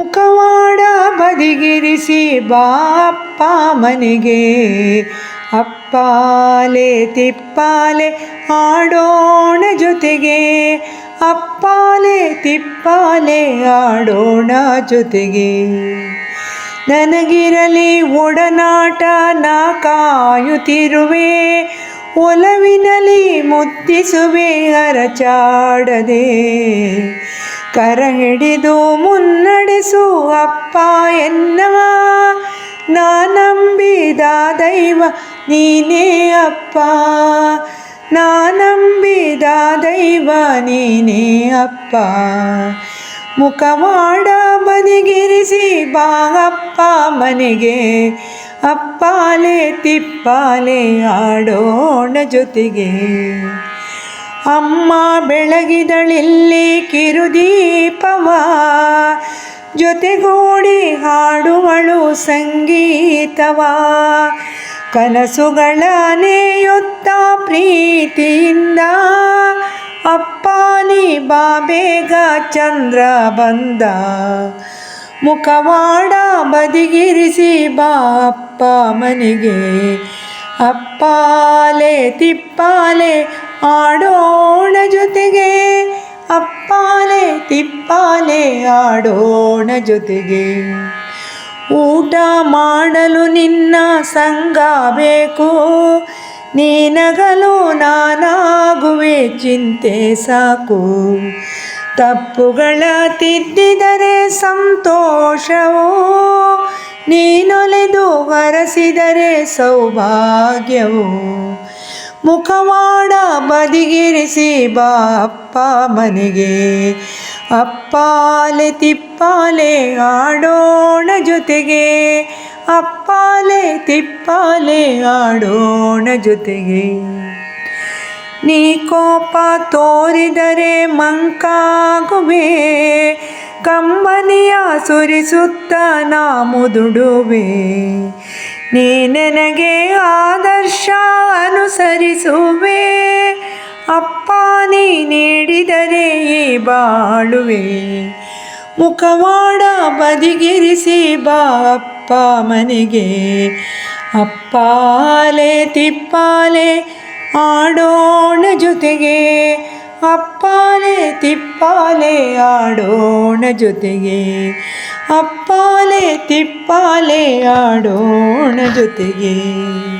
ಮುಖವಾಡ ಬದಿಗಿರಿಸಿ ಬಾಪ್ಪ ಮನೆಗೆ. ಅಪ್ಪಾಲೆ ತಿಪ್ಪಾಲೆ ಆಡೋಣ ಜೊತೆಗೆ. ಅಪ್ಪಾಲೆ ತಿಪ್ಪಾಲೆ ಆಡೋಣ ಜೊತೆಗೆ. ನನಗಿರಲಿ ಒಡನಾಟ ನಾ ಕಾಯುತ್ತಿರುವೆ. ಒಲವಿನಲಿ ಮುತ್ತಿಸುವೆ ಅರಚಾಡದೆ. ಕರ ಹಿಡಿದು ಮುನ್ನಡೆಸು ಅಪ್ಪ ಎನ್ನವ, ನಾ ನಂಬಿದ ದೈವ ನೀನೇ ಅಪ್ಪ. ನಾ ನಂಬಿದ ದೈವ ನೀನೇ ಅಪ್ಪ. ಮುಖವಾಡ ಬದಿಗಿರಿಸಿ ಬಾಗಪ್ಪ ಮನೆಗೆ. ಅಪ್ಪಾಲೆ ತಿಪ್ಪಾಲೆ ಆಡೋಣ ಜೊತೆಗೆ. ಅಮ್ಮ ಬೆಳಗಿದಳಿಲ್ಲಿ ಕಿರುದೀಪವ ಜೊತೆಗೂಡಿ ಹಾಡುವಳು ಸಂಗೀತವ. ಕನಸುಗಳ ನೇಯುತ್ತ ಪ್ರೀತಿಯಿಂದ ಅಪ್ಪಾನಿ ಬಾಬೇಗ ಚಂದ್ರ ಬಂದ. ಮುಖವಾಡ ಬದಿಗಿರಿಸಿ ಬಾಪ್ಪ ಮನೆಗೆ. ಅಪ್ಪಾಲೆ ತಿಪ್ಪಾಲೆ ಆಡೋಣ ಜೊತೆಗೆ, ಅಪ್ಪಾಲೆ ತಿಪ್ಪಾಲೆ ಆಡೋಣ ಜೊತೆಗೆ. ಊಟ ಮಾಡಲು ನಿನ್ನ ಸಂಗ ಬೇಕು, ನೀನಗಲು ನಾನಾಗುವೆ ಚಿಂತೆ ಸಾಕು. ತಪ್ಪುಗಳ ತಿದ್ದಿದರೆ ಸಂತೋಷವೋ, ನೀನೊಲೆದು ಹರಸಿದರೆ ಸೌಭಾಗ್ಯವು. ಮುಖವಾಡ ಬದಿಗಿರಿಸಿ ಬಾಪ್ಪ ಮನೆಗೆ. ಅಪ್ಪಾಲೆ ತಿಪ್ಪಾಲೆ ಆಡೋಣ ಜೊತೆಗೆ. ಅಪ್ಪಾಲೆ ತಿಪ್ಪಾಲೆ ಆಡೋಣ ಜೊತೆಗೆ. ನೀ ಕೋಪ ತೋರಿದರೆ ಮಂಕಾಗುವೆ. ಕಂಬನಿಯ ಸುರಿಸುತ್ತ ನಾ ಮುದುಡುವೆ. ನೀ ನನಗೆ ಆದರ್ಶ ಅನುಸರಿಸುವೆ ಅಪ್ಪ, ನೀ ನೀಡಿದರೆ ಈ ಬಾಳುವೆ. ಮುಖವಾಡ ಬದಿಗಿರಿಸಿ ಬಾ ಅಪ್ಪ ಮನೆಗೆ. ಅಪ್ಪಾಲೆ, ತಿಪ್ಪಾಲೆ, ಆಡೋಣ ಜೊತೆಗೆ. ಅಪ್ಪಾಲೆ, ತಿಪ್ಪಾಲೆ, ಆಡೋಣ ಜೊತೆಗೆ. ಅಪ್ಪಾಲೆ, ತಿಪ್ಪಾಲೆ, ಆಡೋಣ ಜೊತೆಗೆ.